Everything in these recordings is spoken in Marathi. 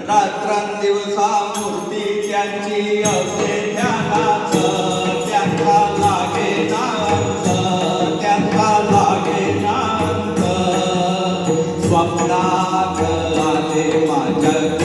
रात्रंदिवसा मूर्ती त्यांची असे त्यांना लागे नांत त्यांना लागे नांत स्वप्नात आले माझ्या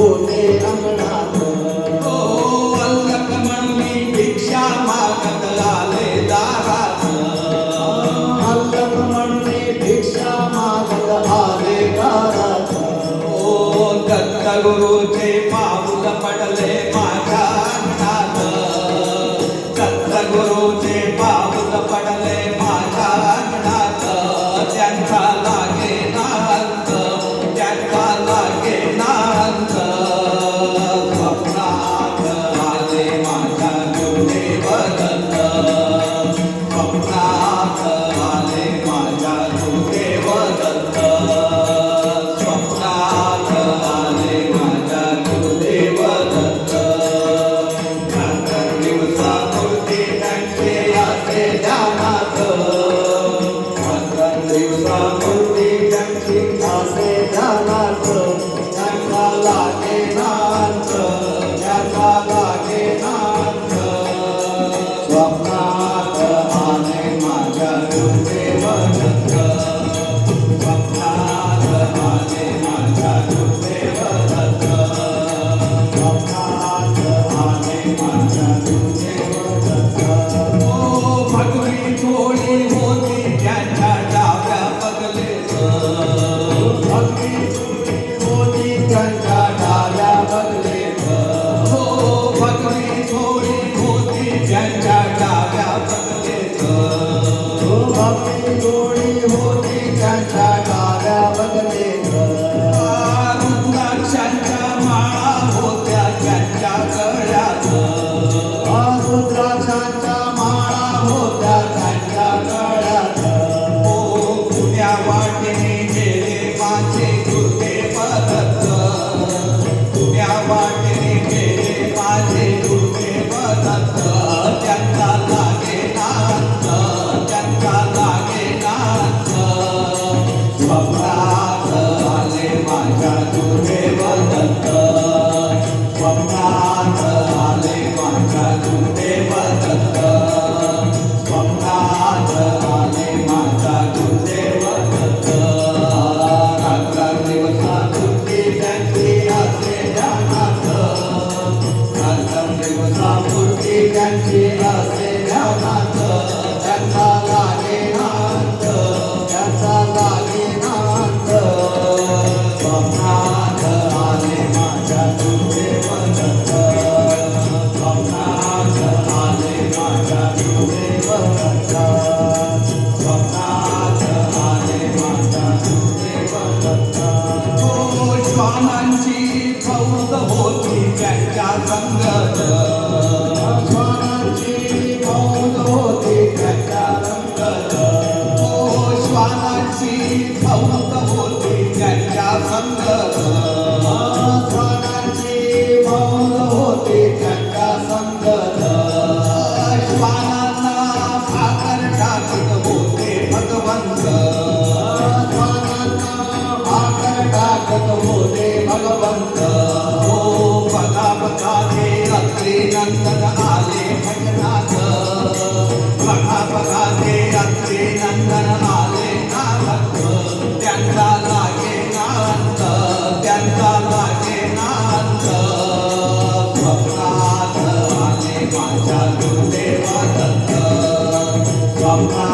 Oh, hey, I'm gonna thấu cầu tình cảnh đã thắng lợi Allah.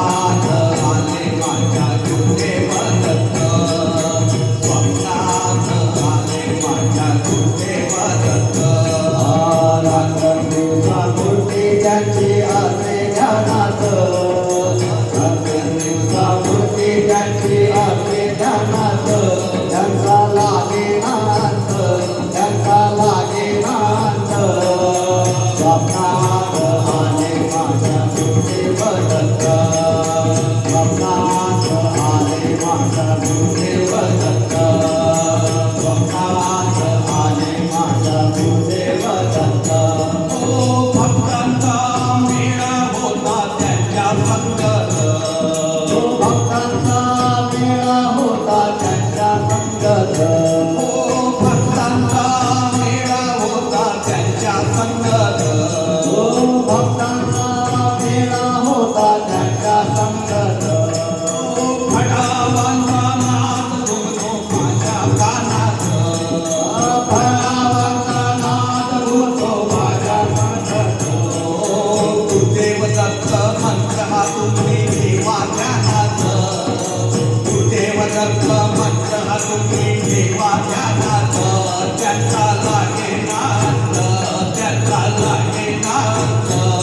त्यांचा लागे